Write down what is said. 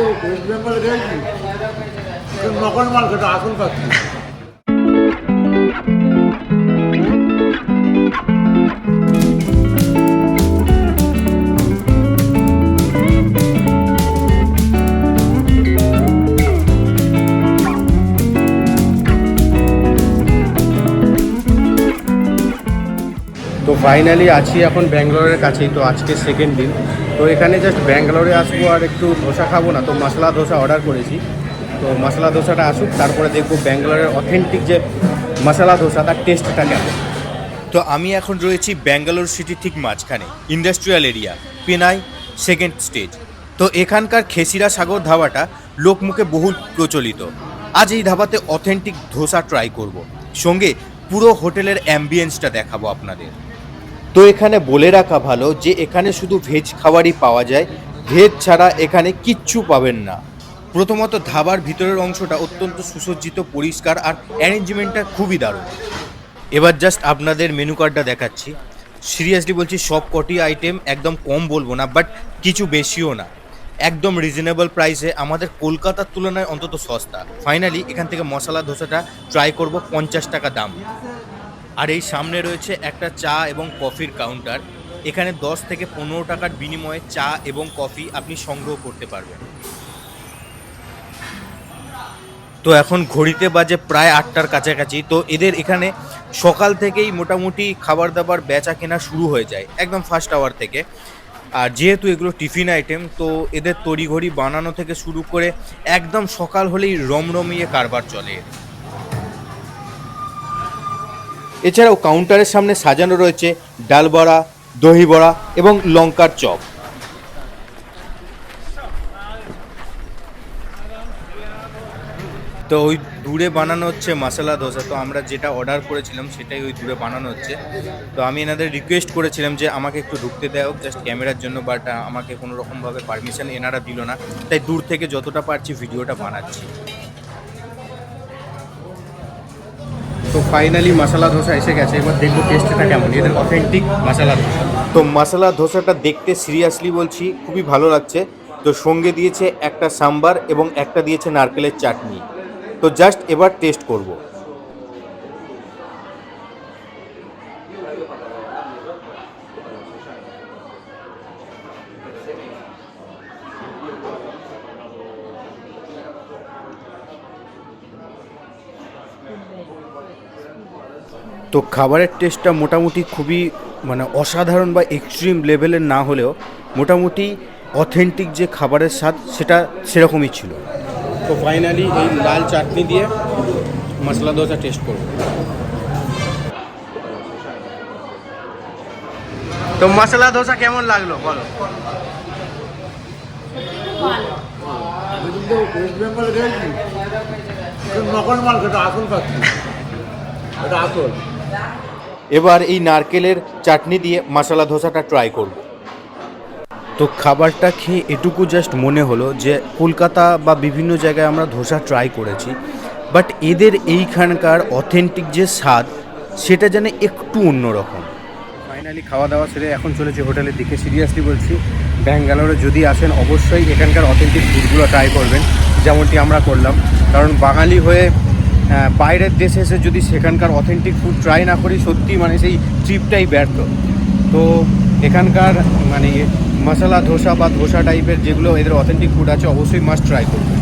তো ওয়েস্ট বেঙ্গল গেছি নকল মাল খেতে আসল খাচ্ছি তো ফাইনালি আছি এখন ব্যাঙ্গালোরের কাছেই, তো আজকে সেকেন্ড দিন। তো এখানে জাস্ট ব্যাঙ্গালোরে আসব আর একটু ধোসা খাব না, তো মশলা ধোসা অর্ডার করেছি। তো মশলা ধোসাটা আসুক, তারপরে দেখব ব্যাঙ্গালোরের অথেন্টিক যে মশলা ধোসা, তার টেস্টটা কেমন। তো আমি এখন রয়েছি ব্যাঙ্গালোর সিটির ঠিক মাঝখানে industrial area Peenya second stage তো এখানকার খেসিরা সাগর ধাবাটা লোকমুখে বহুল প্রচলিত। আজ এই ধাবাতে অথেন্টিক ধোসা ট্রাই করব। সঙ্গে পুরো হোটেলের অ্যাম্বিয়েন্সটা দেখাবো আপনাদের। তো এখানে বলে রাখা ভালো যে এখানে শুধু ভেজ খাবারই পাওয়া যায় ভেজ ছাড়া এখানে কিচ্ছু পাবেন না। প্রথমত ধাবার ভিতরের অংশটা অত্যন্ত সুসজ্জিত, পরিষ্কার আর অ্যারেঞ্জমেন্টটা খুবই দারুণ। এবার জাস্ট আপনাদের মেনু কার্ডটা দেখাচ্ছি। সিরিয়াসলি বলছি, সব কটি আইটেম একদম কম বলব না বাট কিছু বেশিও না। একদম রিজনেবল প্রাইসে আমাদের কলকাতার তুলনায় অন্তত সস্তা। ফাইনালি এখান থেকে মশলা, ধোসাটা ট্রাই করব, পঞ্চাশ টাকা দাম। আর এই সামনে রয়েছে একটা চা এবং কফির কাউন্টার। এখানে দশ থেকে পনেরো টাকার বিনিময়ে চা এবং কফি আপনি সংগ্রহ করতে পারবেন। তো এখন ঘড়িতে বাজে প্রায় আটটার কাছাকাছি। তো এদের এখানে সকাল থেকেই মোটামুটি খাবার দাবার বেচা কেনা শুরু হয়ে যায়, একদম ফার্স্ট আওয়ার থেকে। আর যেহেতু এগুলো টিফিন আইটেম তো এদের তড়িঘড়ি বানানো থেকে শুরু করে একদম সকাল হলেই রমরমিয়ে কারবার চলে। এছাড়াও কাউন্টারের সামনে সাজানো রয়েছে ডাল বড়া দহি বড়া এবং লঙ্কার চপ। তো ওই দূরে বানানো হচ্ছে মশলা ধোসা তো আমরা যেটা অর্ডার করেছিলাম সেটাই ওই দূরে বানানো হচ্ছে। তো আমি এনাদের রিকোয়েস্ট করেছিলাম যে আমাকে একটু ঢুকতে দেয় হোক জাস্ট ক্যামেরার জন্য বাট আমাকে কোনো রকমভাবে পারমিশন এনারা দিল না। তাই দূর থেকে যতটা পারছি ভিডিওটা বানাচ্ছি। তো ফাইনালি মশলা ধোসা এসে গেছে, এবার দেখব টেস্টটা কেমন। এদের অথেন্টিক মশলা ধোসা তো মশলা ধোসাটা দেখতে সিরিয়াসলি বলছি, খুবই ভালো লাগছে। তো সঙ্গে দিয়েছে একটা সাম্বার এবং একটা দিয়েছে নারকেলের চাটনি। তো জাস্ট এবার টেস্ট করব। তো খাবারের টেস্টটা মোটামুটি খুবই মানে অসাধারণ বা এক্সট্রিম লেভেলের না হলেও মোটামুটি অথেন্টিক যে খাবারের স্বাদ সেটা সেরকমই ছিল। তো ফাইনালি এই লাল চাটনি দিয়ে মশলা ধোসা টেস্ট করব। তো মশলা ধোসা কেমন লাগল বলো? আসল খাচ্ছি এটা আসল। এবার এই নারকেলের চাটনি দিয়ে মশলা ধোসাটা ট্রাই করব। তো খাবারটা খেয়ে এটুকু জাস্ট মনে হলো যে কলকাতা বা বিভিন্ন জায়গায় আমরা ধোসা ট্রাই করেছি বাট এদের এইখানকার অথেন্টিক যে স্বাদ সেটা যেন একটু অন্যরকম। ফাইনালি খাওয়া দাওয়া সেরে এখন চলেছে হোটেলের দিকে। সিরিয়াসলি বলছি ব্যাঙ্গালোরে যদি আসেন অবশ্যই এখানকার অথেন্টিক ফুডগুলো ট্রাই করবেন যেমনটি আমরা করলাম। কারণ বাঙালি হয়ে বাইরের দেশে এসে যদি সেখানকার অথেন্টিক ফুড ট্রাই না করি সত্যি মানে সেই ট্রিপটাই ব্যর্থ। তো এখানকার মানে মশলা, ধোসা বা ধোসা টাইপের যেগুলো এদের অথেন্টিক ফুড আছে, অবশ্যই মাস্ট ট্রাই করবেন